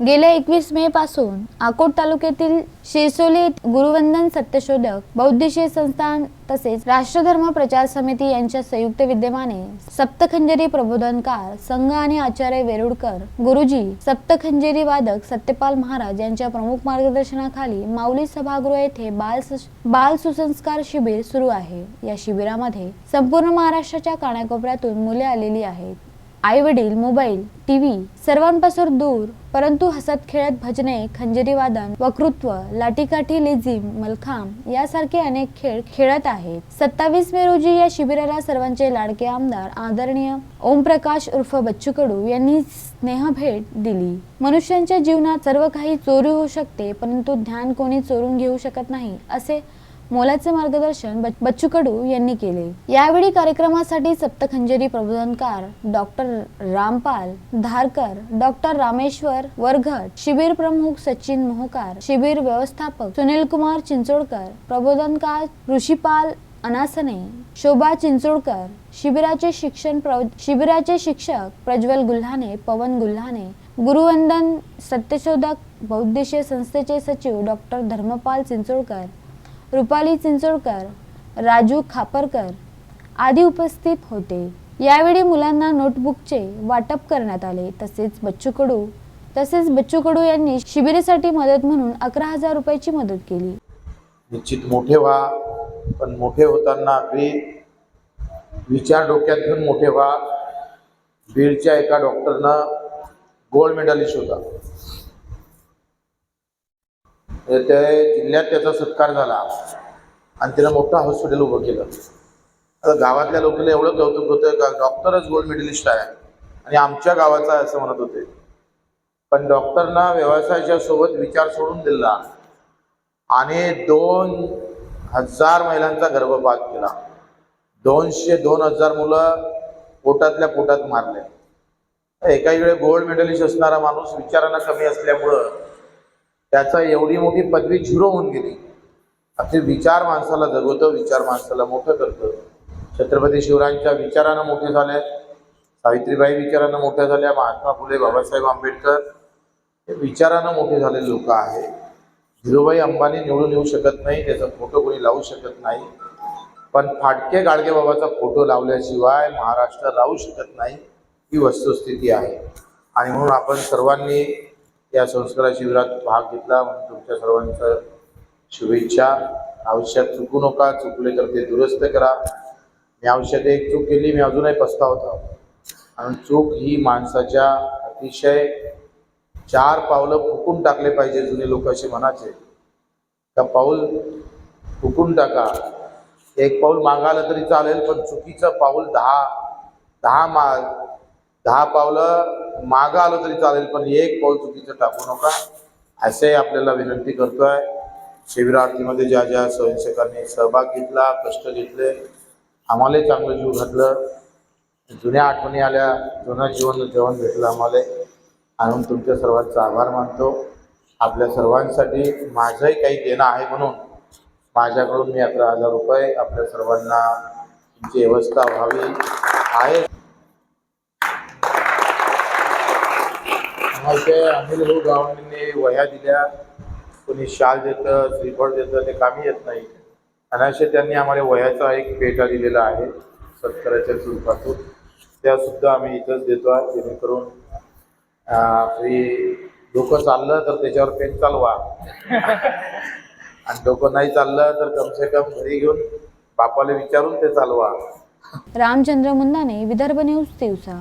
गेल्या एकवीस मे पासून अकोट तालुक्यातील शिरसोली गुरुवंदन सत्यशोधक बौद्धशी संस्थान तसेच राष्ट्रधर्म प्रचार समिती यांच्या संयुक्त विद्यमाने सप्तखंजरी प्रबोधनकार संघ आणि आचार्य वेरुडकर गुरुजी सप्तखंजरी वादक सत्यपाल महाराज यांच्या प्रमुख मार्गदर्शनाखाली माऊली सभागृह येथे बाल बाल सुसंस्कार शिबिर सुरू आहे. या शिबिरामध्ये संपूर्ण महाराष्ट्राच्या कानाकोपऱ्यातून मुले आलेली आहेत. आई वडील मोबाईल टीव्ही सर्वांपासून दूर परंतु हसत खेळत भजने खंजरी वादन वक्तृत्व लाठीकाठी लेझिम मलखांब यासारखे अनेक खेळ खेळत आहेत. सत्तावीस मे रोजी या शिबिराला सर्वांचे लाडके आमदार आदरणीय ओमप्रकाश उर्फ बच्चू कडू यांनी स्नेह भेट दिली. मनुष्यांच्या जीवनात सर्व काही चोरी होऊ शकते परंतु ध्यान कोणी चोरून घेऊ शकत नाही असे मोलाचे मार्गदर्शन बच्चू कडू यांनी केले. यावेळी कार्यक्रमासाठी सप्तखंजरी प्रबोधनकार डॉक्टर रामपाल धारकर डॉक्टर रामेश्वर वरघट शिबिर प्रमुख सचिन मोहकार शिबिर व्यवस्थापक सुनील कुमार चिंचोडकर प्रबोधनकार ऋषिपाल अनासने शोभा चिंचोडकर शिबिराचे शिक्षण प्र शिबिराचे शिक्षक प्रज्वल गुल्हाने पवन गुल्हाने गुरुवंदन सत्यशोधक बौद्धिशीय संस्थेचे सचिव डॉक्टर धर्मपाल चिंचोडकर रुपाली चिंचोडकर राजू खापरकर आदी उपस्थित होते. यावेळी मुलांना नोटबुकचे वाटप करण्यात आले. तसेच बच्चू कडू तसेच बच्चू कडू यांनी शिबिरासाठी मदत म्हणून अकरा हजार रुपयाची मदत केली. निश्चित मोठे व्हा पण मोठे होताना आपली विचार डोक्यात घेऊन मोठे व्हा. बीडच्या एका डॉक्टरनं गोल्ड मेडलिस्ट होता. ते त्या जिल्ह्यात त्याचा सत्कार झाला. आणि त्याला मोठं हॉस्पिटल उभं केलं. आता गावातल्या लोकांना एवढं कौतुक होतं का डॉक्टरच गोल्ड मेडलिस्ट आहे. आणि आमच्या गावाचा आहे असं म्हणत होते. पण डॉक्टरना व्यवसायाच्या सोबत विचार सोडून दिला. आणि दोन हजार महिलांचा गर्भपात केला. दोनशे दोन हजार मुलं पोटातल्या पोटात मारले. एकाकडे गोल्ड मेडलिस्ट असणारा माणूस विचारांना कमी असल्यामुळं त्याचा एवढी मोठी पदवी झिरो होऊन गेली. आपले विचार माणसाला जगवतं विचार माणसाला मोठं करतं. छत्रपती शिवरायांच्या विचारानं मोठे झाले. सावित्रीबाई विचारानं मोठ्या झाल्या. महात्मा फुले बाबासाहेब आंबेडकर हे विचारानं मोठे झालेले लोक आहे धीरूभाई अंबानी निवडून येऊ शकत नाही त्याचा फोटो कोणी लावू शकत नाही. पण फाटके गाडगे बाबाचा फोटो लावल्याशिवाय महाराष्ट्र राहू शकत नाही ही वस्तुस्थिती आहे. आणि म्हणून आपण सर्वांनी या संस्कार शिबिरात भाग घेतला. म्हणून तुमच्या सर्वांचं शुभेच्छा. आयुष्यात चुकू नका चुकले तर ते दुरुस्त करा. मी आयुष्यात एक चूक केली मी अजूनही पस्तावतो आणि चूक ही माणसाच्या अतिशय चार पावलं फुकून टाकले पाहिजे जुने लोक असे म्हणायचे. का पाऊल फुकून टाका. एक पाऊल मागायला तरी चालेल पण चुकीचं पाऊल दहा दहा मा दहा पावलं मागं आलं तरी चालेल पण एक पाऊल चुकीचं टाकू नका. असे आपल्याला विनंती करतोय. शिबिरार्थीमध्ये ज्या ज्या स्वयंसेवकांनी सहभाग घेतला कष्ट घेतले आम्हालाही चांगलं जीव घातलं. जुन्या आठवणी आल्या जुनं जीवन जेवण भेटलं आम्हाला. आणून तुमच्या सर्वांचा आभार मानतो. आपल्या सर्वांसाठी माझंही काही देणं आहे म्हणून माझ्याकडून मी अकरा हजार रुपये आपल्या सर्वांना तुमची व्यवस्था व्हावी. आहे. इथे अनिल भाऊ गावांनी वह्या दिल्या. कोणी शाल देतं श्रीफळ देतं ते कामी येत नाही. अनाशे त्यांनी आम्हाला वह्याचा एक पेटा दिलेला आहे सत्काराच्या स्वरूपातून. त्यासुद्धा आम्ही इथंच देतो आहे जेणेकरून फ्री डोकं चाललं तर त्याच्यावर पेन चालवा. आणि डोकं नाही चाललं तर कमसे कम घरी घेऊन बापाला विचारून ते चालवा. रामचंद्र मुंदाने विदर्भ न्यूज दिवसा